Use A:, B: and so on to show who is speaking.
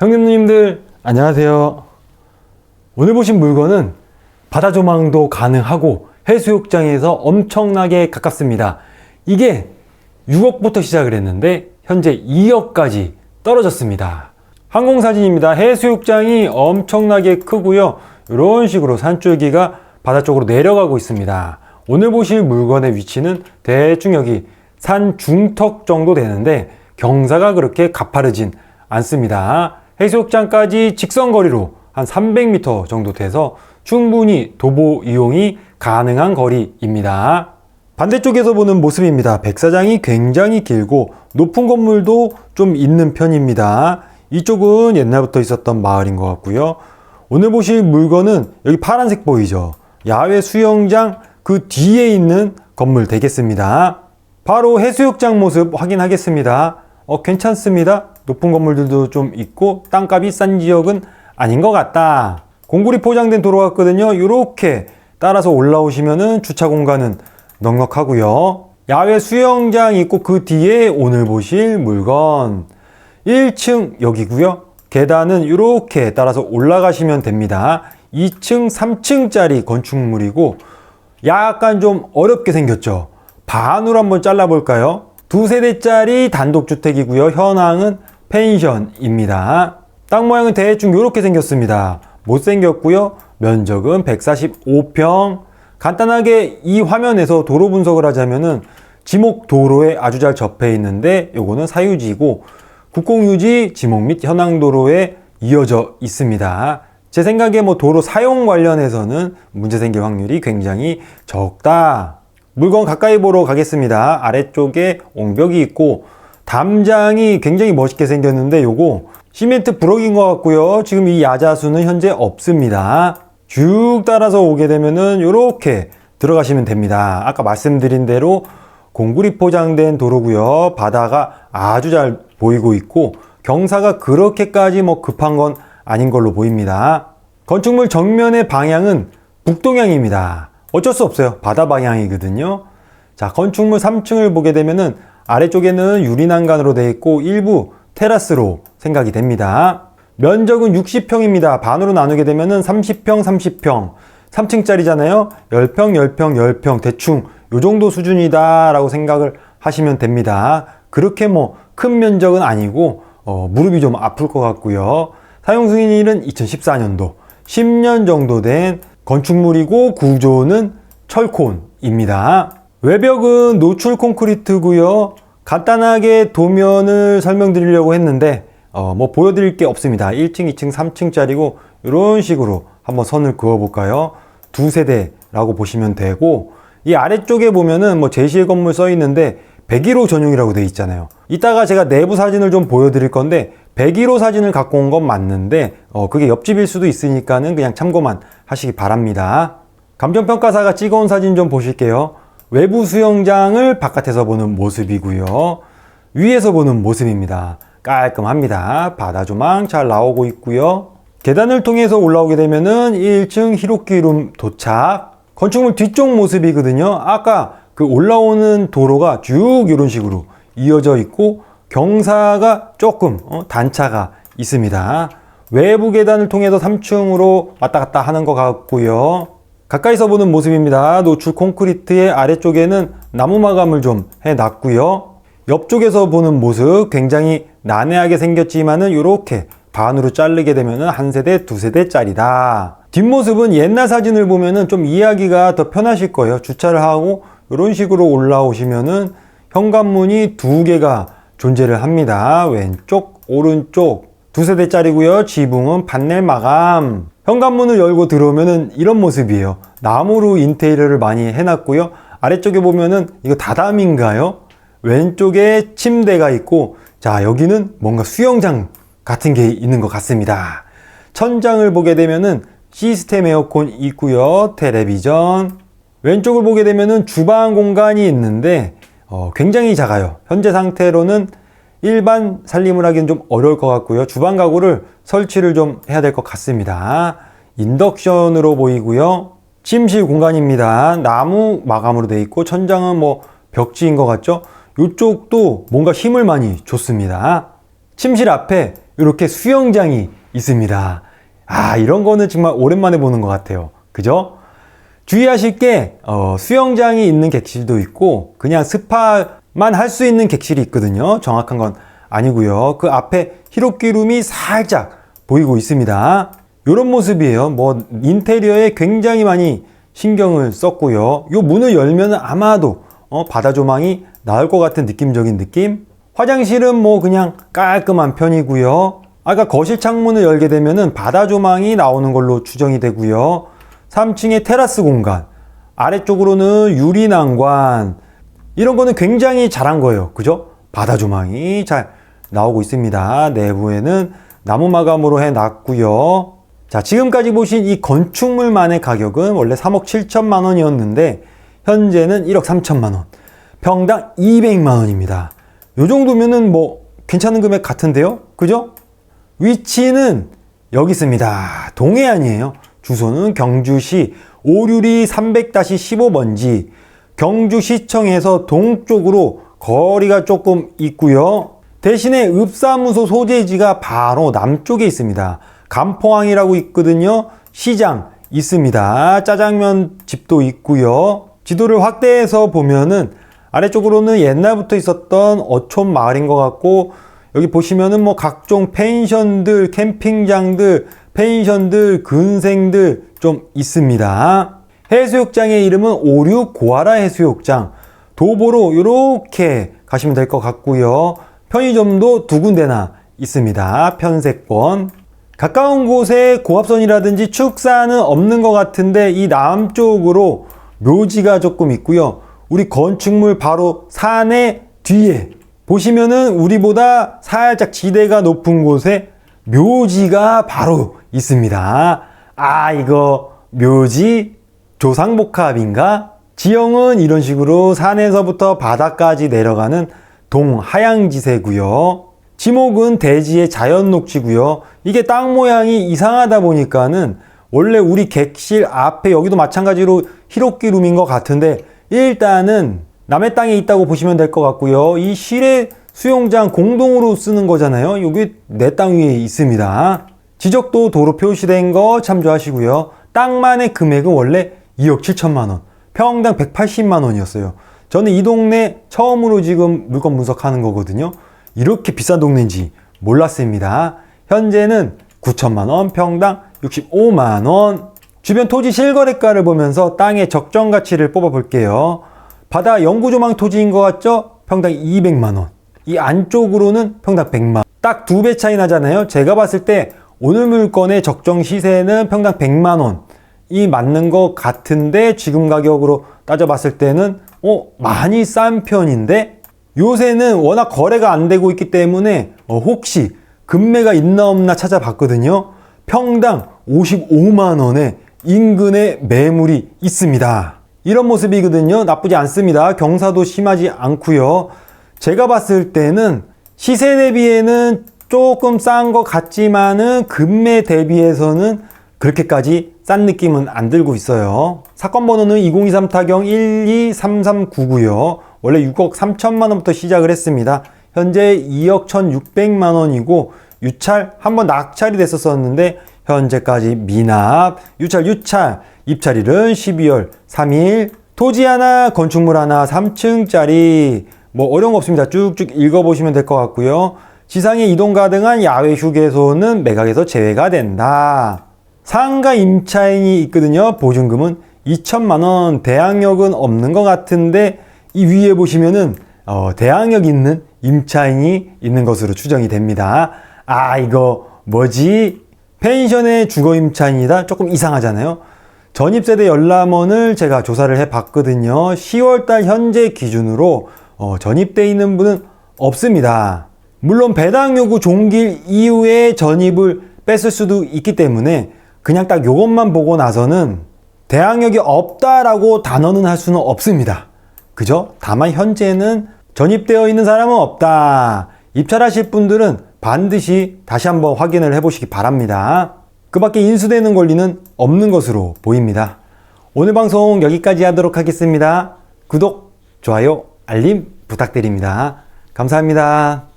A: 형님들 안녕하세요. 오늘 보신 물건은 바다 조망도 가능하고 해수욕장에서 엄청나게 가깝습니다. 이게 6억부터 시작을 했는데 현재 2억까지 떨어졌습니다. 항공사진입니다. 해수욕장이 엄청나게 크고요. 이런 식으로 산줄기가 바다 쪽으로 내려가고 있습니다. 오늘 보실 물건의 위치는 대충 여기 산 중턱 정도 되는데 경사가 그렇게 가파르진 않습니다. 해수욕장까지 직선 거리로 한 300m 정도 돼서 충분히 도보 이용이 가능한 거리입니다. 반대쪽에서 보는 모습입니다. 백사장이 굉장히 길고 높은 건물도 좀 있는 편입니다. 이쪽은 옛날부터 있었던 마을인 것 같고요. 오늘 보실 물건은 여기 파란색 보이죠? 야외 수영장 그 뒤에 있는 건물 되겠습니다. 바로 해수욕장 모습 확인하겠습니다. 어, 괜찮습니다. 높은 건물들도 좀 있고 땅값이 싼 지역은 아닌 것 같다. 공구리 포장된 도로 같거든요. 이렇게 따라서 올라오시면은 주차 공간은 넉넉하고요. 야외 수영장 있고 그 뒤에 오늘 보실 물건 1층 여기고요. 계단은 이렇게 따라서 올라가시면 됩니다. 2층, 3층짜리 건축물이고 약간 좀 어렵게 생겼죠. 반으로 한번 잘라볼까요? 두 세대짜리 단독주택이고요. 현황은 펜션입니다. 땅 모양은 대충 이렇게 생겼습니다. 못생겼고요. 면적은 145평. 간단하게 이 화면에서 도로 분석을 하자면은 지목 도로에 아주 잘 접해 있는데 요거는 사유지고 국공유지 지목 및 현황 도로에 이어져 있습니다. 제 생각에 뭐 도로 사용 관련해서는 문제 생길 확률이 굉장히 적다. 물건 가까이 보러 가겠습니다. 아래쪽에 옹벽이 있고 담장이 굉장히 멋있게 생겼는데 요거 시멘트 브럭인 것 같고요. 지금 이 야자수는 현재 없습니다. 쭉 따라서 오게 되면은 이렇게 들어가시면 됩니다. 아까 말씀드린 대로 공구리 포장된 도로고요. 바다가 아주 잘 보이고 있고 경사가 그렇게까지 뭐 급한 건 아닌 걸로 보입니다. 건축물 정면의 방향은 북동향입니다. 어쩔 수 없어요. 바다 방향이거든요. 자, 건축물 3층을 보게 되면은 아래쪽에는 유리난간으로 되어 있고 일부 테라스로 생각이 됩니다. 면적은 60평입니다. 반으로 나누게 되면은 30평, 30평. 3층짜리잖아요. 10평, 10평, 10평. 대충 요 정도 수준이다라고 생각을 하시면 됩니다. 그렇게 뭐 큰 면적은 아니고 어, 무릎이 좀 아플 것 같고요. 사용 승인일은 2014년도 10년 정도 된 건축물이고 구조는 철콘입니다. 외벽은 노출 콘크리트고요. 간단하게 도면을 설명드리려고 했는데 어, 뭐 보여드릴 게 없습니다. 1층, 2층, 3층짜리고 이런 식으로 한번 선을 그어 볼까요? 두 세대라고 보시면 되고 이 아래쪽에 보면은 뭐 제시의 건물 써 있는데 101호 전용이라고 돼 있잖아요. 이따가 제가 내부 사진을 좀 보여드릴 건데 101호 사진을 갖고 온 건 맞는데 어, 그게 옆집일 수도 있으니까는 그냥 참고만 하시기 바랍니다. 감정평가사가 찍어온 사진 좀 보실게요. 외부 수영장을 바깥에서 보는 모습이고요. 위에서 보는 모습입니다. 깔끔합니다. 바다 조망 잘 나오고 있고요. 계단을 통해서 올라오게 되면은 1층 히로키룸 도착. 건축물 뒤쪽 모습이거든요. 아까 그 올라오는 도로가 쭉 이런 식으로 이어져 있고 경사가 조금 어, 단차가 있습니다. 외부 계단을 통해서 3층으로 왔다 갔다 하는 것 같고요. 가까이서 보는 모습입니다. 노출 콘크리트의 아래쪽에는 나무 마감을 좀 해놨고요. 옆쪽에서 보는 모습 굉장히 난해하게 생겼지만은 이렇게 반으로 자르게 되면은 한 세대, 두 세대짜리다. 뒷모습은 옛날 사진을 보면은 좀 이해하기가 더 편하실 거예요. 주차를 하고 이런 식으로 올라오시면은 현관문이 두 개가 존재를 합니다. 왼쪽, 오른쪽 두 세대짜리고요. 지붕은 판넬 마감. 현관문을 열고 들어오면은 이런 모습이에요. 나무로 인테리어를 많이 해놨고요. 아래쪽에 보면은 이거 다담인가요? 왼쪽에 침대가 있고 자 여기는 뭔가 수영장 같은 게 있는 것 같습니다. 천장을 보게 되면은 시스템 에어컨 있고요. 텔레비전. 왼쪽을 보게 되면은 주방 공간이 있는데 어, 굉장히 작아요. 현재 상태로는 일반 살림을 하기는 좀 어려울 것 같고요. 주방 가구를 설치를 좀 해야 될 것 같습니다. 인덕션으로 보이고요. 침실 공간입니다. 나무 마감으로 되어 있고 천장은 뭐 벽지인 것 같죠? 이쪽도 뭔가 힘을 많이 줬습니다. 침실 앞에 이렇게 수영장이 있습니다. 아, 이런 거는 정말 오랜만에 보는 것 같아요. 그죠? 주의하실 게, 어, 수영장이 있는 객실도 있고, 그냥 스파 만 할 수 있는 객실이 있거든요. 정확한 건 아니고요. 그 앞에 히로끼룸이 살짝 보이고 있습니다. 이런 모습이에요. 뭐, 인테리어에 굉장히 많이 신경을 썼고요. 요 문을 열면 아마도, 어, 바다 조망이 나올 것 같은 느낌적인 느낌? 화장실은 뭐 그냥 깔끔한 편이고요. 아까 거실 창문을 열게 되면은 바다 조망이 나오는 걸로 추정이 되고요. 3층의 테라스 공간, 아래쪽으로는 유리 난관, 이런 거는 굉장히 잘한 거예요. 그죠? 바다 조망이 잘 나오고 있습니다. 내부에는 나무 마감으로 해 놨고요. 자, 지금까지 보신 이 건축물만의 가격은 원래 3억 7천만 원이었는데 현재는 1억 3천만 원. 평당 200만 원입니다. 요 정도면은 뭐 괜찮은 금액 같은데요? 그죠? 위치는 여기 있습니다. 동해안이에요. 주소는 경주시 오류리 300-15번지 경주시청에서 동쪽으로 거리가 조금 있고요. 대신에 읍사무소 소재지가 바로 남쪽에 있습니다. 감포항이라고 있거든요. 시장 있습니다. 짜장면 집도 있고요. 지도를 확대해서 보면은 아래쪽으로는 옛날부터 있었던 어촌 마을인 것 같고 여기 보시면은 뭐 각종 펜션들, 캠핑장들, 펜션들, 근생들 좀 있습니다. 해수욕장의 이름은 오류 고아라 해수욕장. 도보로 이렇게 가시면 될 것 같고요. 편의점도 두 군데나 있습니다. 편세권. 가까운 곳에 고압선이라든지 축사는 없는 것 같은데 이 남쪽으로 묘지가 조금 있고요. 우리 건축물 바로 산의 뒤에 보시면은 우리보다 살짝 지대가 높은 곳에 묘지가 바로 있습니다. 아, 이거 묘지 조상복합인가? 지형은 이런 식으로 산에서부터 바다까지 내려가는 동하양지세고요. 지목은 대지의 자연 녹지고요. 이게 땅 모양이 이상하다 보니까는 원래 우리 객실 앞에 여기도 마찬가지로 히로끼 룸인 것 같은데 일단은 남의 땅에 있다고 보시면 될 것 같고요. 이 실내 수영장 공동으로 쓰는 거잖아요. 여기 내 땅 위에 있습니다. 지적도 도로 표시된 거 참조하시고요. 땅만의 금액은 원래 2억 7천만 원, 평당 180만 원이었어요. 저는 이 동네 처음으로 지금 물건 분석하는 거거든요. 이렇게 비싼 동네인지 몰랐습니다. 현재는 9천만 원, 평당 65만 원. 주변 토지 실거래가를 보면서 땅의 적정 가치를 뽑아 볼게요. 바다 영구조망 토지인 것 같죠? 평당 200만 원. 이 안쪽으로는 평당 100만 원. 딱두 배 차이 나잖아요. 제가 봤을 때 오늘 물건의 적정 시세는 평당 100만 원. 이 맞는 것 같은데 지금 가격으로 따져봤을 때는 어 많이 싼 편인데 요새는 워낙 거래가 안 되고 있기 때문에 어, 혹시 금매가 있나 없나 찾아봤거든요. 평당 55만 원에 인근에 매물이 있습니다. 이런 모습이거든요. 나쁘지 않습니다. 경사도 심하지 않고요. 제가 봤을 때는 시세 대비에는 조금 싼 것 같지만은 금매 대비해서는 그렇게까지 싼 느낌은 안 들고 있어요. 사건 번호는 2023 타경 123399고요. 원래 6억 3천만 원부터 시작을 했습니다. 현재 2억 1,600만 원이고 유찰 한번 낙찰이 됐었었는데 현재까지 미납, 유찰, 유찰, 입찰일은 12월 3일. 토지 하나, 건축물 하나, 3층짜리. 뭐 어려운 거 없습니다. 쭉쭉 읽어보시면 될 것 같고요. 지상에 이동 가능한 야외 휴게소는 매각에서 제외가 된다. 상가 임차인이 있거든요. 보증금은 2천만 원. 대항력은 없는 것 같은데 이 위에 보시면은 어, 대항력 있는 임차인이 있는 것으로 추정이 됩니다. 아 이거 뭐지? 펜션의 주거 임차인이다? 조금 이상하잖아요. 전입세대 열람원을 제가 조사를 해 봤거든요. 10월달 현재 기준으로 어, 전입돼 있는 분은 없습니다. 물론 배당 요구 종길 이후에 전입을 뺐을 수도 있기 때문에 그냥 딱 요것만 보고 나서는 대항력이 없다라고 단언은 할 수는 없습니다. 그죠? 다만 현재는 전입되어 있는 사람은 없다. 입찰하실 분들은 반드시 다시 한번 확인을 해보시기 바랍니다. 그 밖에 인수되는 권리는 없는 것으로 보입니다. 오늘 방송 여기까지 하도록 하겠습니다. 구독, 좋아요, 알림 부탁드립니다. 감사합니다.